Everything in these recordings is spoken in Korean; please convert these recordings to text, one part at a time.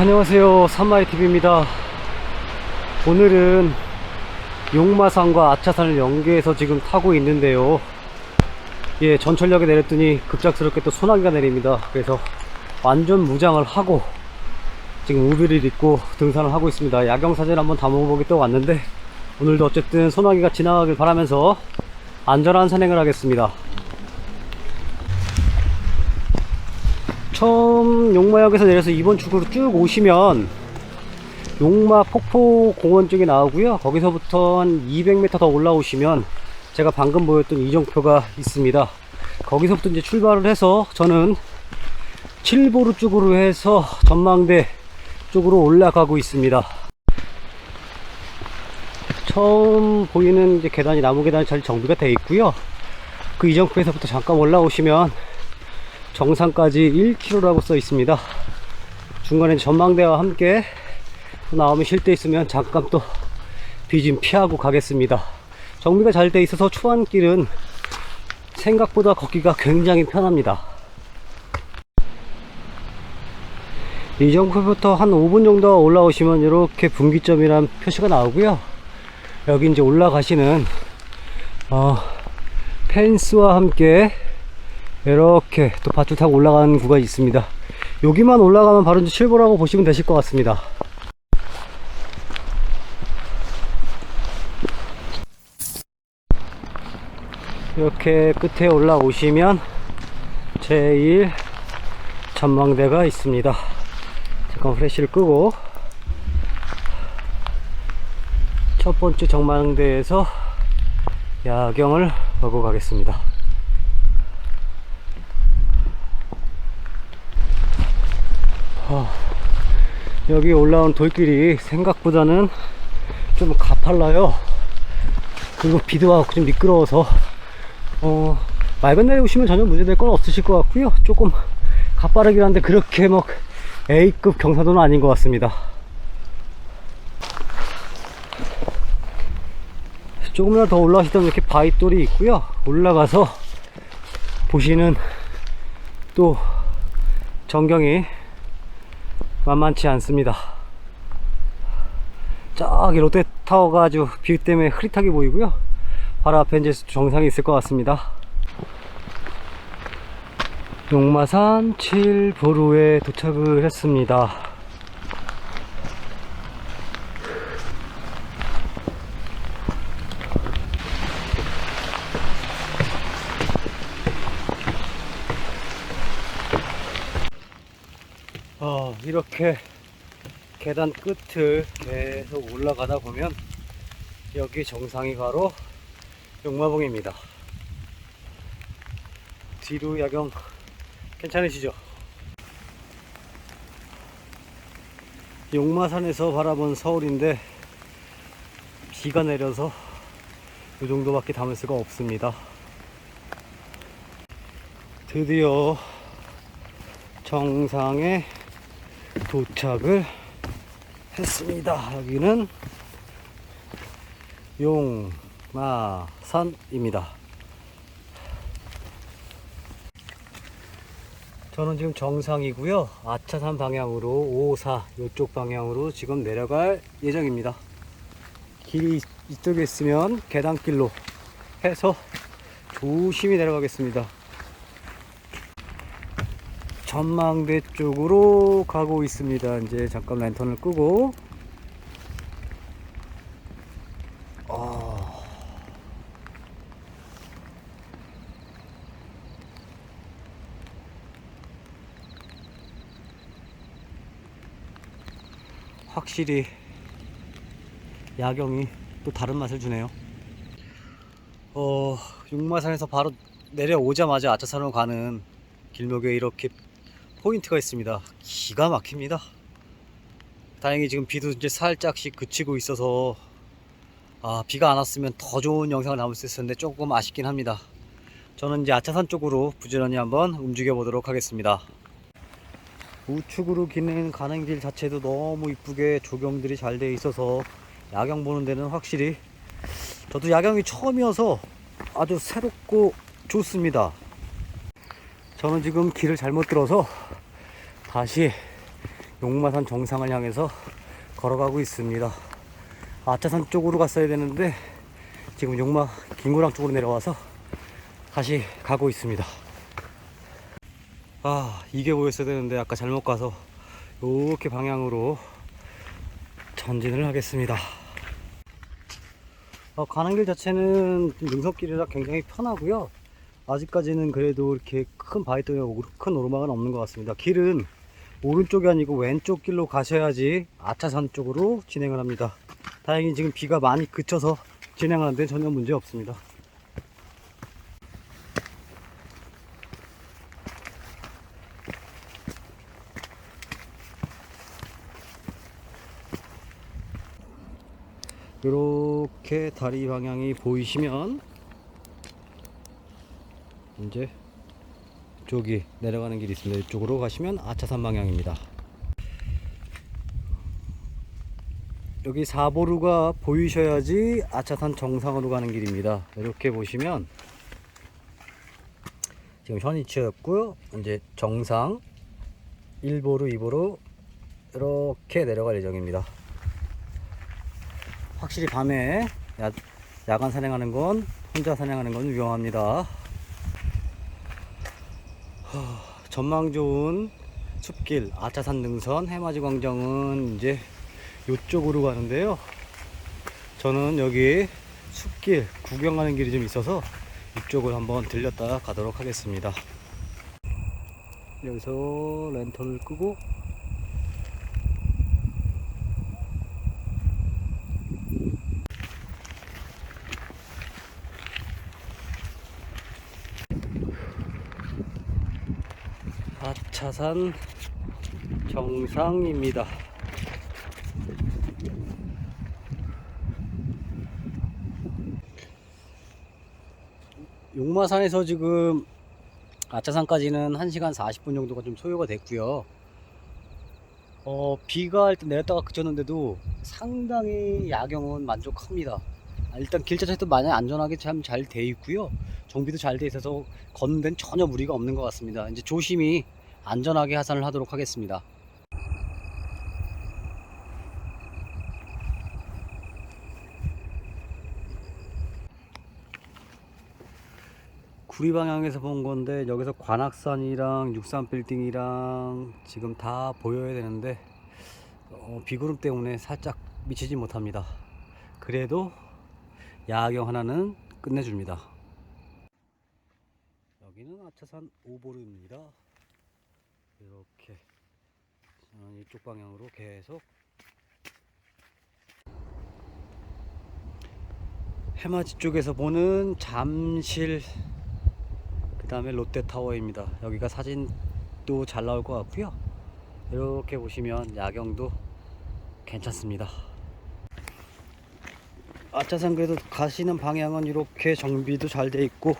안녕하세요. 산마이TV입니다. 오늘은 용마산과 아차산을 연계해서 지금 타고 있는데요. 예 전철역에 내렸더니 급작스럽게 또 소나기가 내립니다. 그래서 완전 무장을 하고 지금 우비를 입고 등산을 하고 있습니다. 야경사진 한번 담아보기 또 왔는데 오늘도 어쨌든 소나기가 지나가길 바라면서 안전한 산행을 하겠습니다 처음 용마역에서 내려서 2번 출구로 쭉 오시면 용마 폭포 공원 쪽에 나오고요. 거기서부터 한 200m 더 올라오시면 제가 방금 보였던 이정표가 있습니다. 거기서부터 이제 출발을 해서 저는 7보루 쪽으로 해서 전망대 쪽으로 올라가고 있습니다. 처음 보이는 이제 계단이 나무 계단이 잘 정비가 되어 있고요. 그 이정표에서부터 잠깐 올라오시면 정상까지 1km라고 써 있습니다. 중간에 전망대와 함께 또 나오면 쉴 때 있으면 잠깐 또 비 좀 피하고 가겠습니다. 정비가 잘 돼 있어서 초안길은 생각보다 걷기가 굉장히 편합니다. 이 정도부터 한 5분 정도 올라오시면 이렇게 분기점이란 표시가 나오고요. 여기 이제 올라가시는 어, 펜스와 함께 이렇게 또 밭을 타고 올라가는 구간이 있습니다. 여기만 올라가면 바로 이제 칠보라고 보시면 되실 것 같습니다. 이렇게 끝에 올라오시면 제1 전망대가 있습니다. 잠깐 프레쉬를 끄고 첫 번째 전망대에서 야경을 보고 가겠습니다. 어, 여기 올라온 돌길이 생각보다는 좀 가팔라요. 그리고 비도 와서 좀 미끄러워서, 어, 맑은 날에 오시면 전혀 문제될 건 없으실 것 같고요. 조금 가파르긴 한데 그렇게 막 A급 경사도는 아닌 것 같습니다. 조금이라도 더 올라가시다면 이렇게 바위돌이 있고요. 올라가서 보시는 또 전경이 만만치 않습니다. 저기 롯데타워가 아주 비 때문에 흐릿하게 보이고요. 바로 앞에 이제 정상이 있을 것 같습니다. 용마산 7보루에 도착을 했습니다. 어, 이렇게 계단 끝을 계속 올라가다 보면 여기 정상이 바로 용마봉입니다. 뒤로 야경 괜찮으시죠? 용마산에서 바라본 서울인데 비가 내려서 이 정도밖에 담을 수가 없습니다. 드디어 정상에 도착을 했습니다. 여기는 용마산입니다. 저는 지금 정상이고요. 아차산 방향으로 554 이쪽 방향으로 지금 내려갈 예정입니다. 길이 이쪽에 있으면 계단길로 해서 조심히 내려가겠습니다. 전망대 쪽으로 가고 있습니다. 이제 잠깐 랜턴을 끄고 아... 확실히 야경이 또 다른 맛을 주네요. 어, 육마산에서 바로 내려오자마자 아차산으로 가는 길목에 이렇게 포인트가 있습니다. 기가 막힙니다. 다행히 지금 비도 이제 살짝씩 그치고 있어서 아, 비가 안 왔으면 더 좋은 영상을 남을 수 있었는데 조금 아쉽긴 합니다. 저는 이제 아차산 쪽으로 부지런히 한번 움직여 보도록 하겠습니다. 우측으로 기는 가는 길 자체도 너무 이쁘게 조경들이 잘돼 있어서 야경 보는 데는 확실히 저도 야경이 처음이어서 아주 새롭고 좋습니다. 저는 지금 길을 잘못 들어서 다시 용마산 정상을 향해서 걸어가고 있습니다. 아차산 쪽으로 갔어야 되는데 지금 용마 김구랑 쪽으로 내려와서 다시 가고 있습니다. 아 이게 보였어야 되는데 아까 잘못 가서 이렇게 방향으로 전진을 하겠습니다. 어, 가는 길 자체는 능선길이라 굉장히 편하고요. 아직까지는 그래도 이렇게 큰 바위돌이나 오- 큰 오르막은 없는 것 같습니다. 길은 오른쪽이 아니고 왼쪽 길로 가셔야지 아차산 쪽으로 진행을 합니다. 다행히 지금 비가 많이 그쳐서 진행하는데 전혀 문제 없습니다. 이렇게 다리 방향이 보이시면 이제 이쪽이 내려가는 길이 있습니다. 이쪽으로 가시면 아차산 방향입니다. 여기 사보루가 보이셔야지 아차산 정상으로 가는 길입니다. 이렇게 보시면 지금 현위치였고요. 이제 정상 1보루, 2보루 이렇게 내려갈 예정입니다. 확실히 밤에 야, 야간 산행하는 건 혼자 산행하는 건 위험합니다. 하, 전망 좋은 숲길 아차산 능선 해맞이 광장은 이제 이쪽으로 가는데요. 저는 여기 숲길 구경하는 길이 좀 있어서 이쪽을 한번 들렸다 가도록 하겠습니다. 여기서 랜턴을 끄고 아 차산 정상입니다. 용마산에서 지금 아차산까지는 1시간 40분 정도가 좀 소요가 됐고요. 어, 비가 일단 내렸다가 그쳤는데도 상당히 야경은 만족합니다. 아, 일단 길 자체도 많이 안전하게 참 잘 돼 있고요. 정비도 잘 돼 있어서 걷는 데는 전혀 무리가 없는 것 같습니다. 이제 조심히 안전하게 하산을 하도록 하겠습니다. 구리 방향에서 본 건데 여기서 관악산이랑 육산 빌딩이랑 지금 다 보여야 되는데 어, 비구름 때문에 살짝 미치지 못합니다. 그래도 야경 하나는 끝내줍니다. 여기는 아차산 오보르입니다. 이렇게 저는 이쪽 방향으로 계속 해맞이 쪽에서 보는 잠실 그 다음에 롯데타워입니다. 여기가 사진도 잘 나올 것 같고요. 이렇게 보시면 야경도 괜찮습니다. 아차산 그래도 가시는 방향은 이렇게 정비도 잘 돼 있고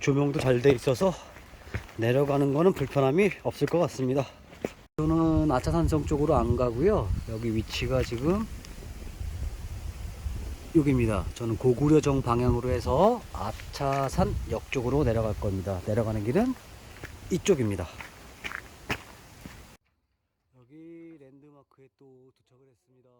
조명도 잘 돼 있어서 내려가는 거는 불편함이 없을 것 같습니다. 저는 아차산성 쪽으로 안 가고요. 여기 위치가 지금 여기입니다. 저는 고구려정 방향으로 해서 아차산 역 쪽으로 내려갈 겁니다. 내려가는 길은 이쪽입니다. 여기 랜드마크에 또 도착을 했습니다.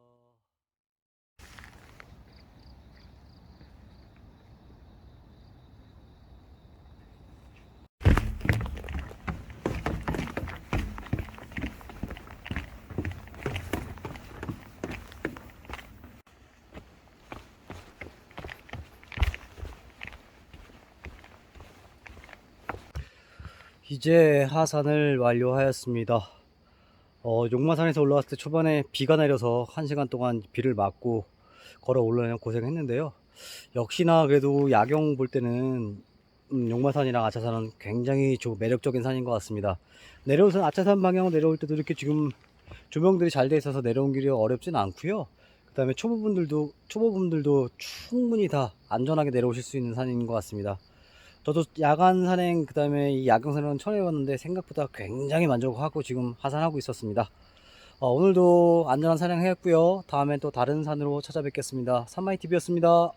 이제 하산을 완료하였습니다. 어, 용마산에서 올라왔을 때 초반에 비가 내려서 한 시간 동안 비를 맞고 걸어 올라오려 고생했는데요. 역시나 그래도 야경 볼 때는 음, 용마산이랑 아차산은 굉장히 좀 매력적인 산인 것 같습니다. 내려오선 아차산 방향으로 내려올 때도 이렇게 지금 조명들이 잘 돼 있어서 내려온 길이 어렵진 않고요. 그 다음에 초보분들도 초보분들도 충분히 다 안전하게 내려오실 수 있는 산인 것 같습니다. 저도 야간 산행 그다음에 이 야경 산행은 처음 해봤는데 생각보다 굉장히 만족하고 지금 하산하고 있었습니다. 어, 오늘도 안전한 산행 했고요. 다음엔 또 다른 산으로 찾아뵙겠습니다. 산마이 TV였습니다.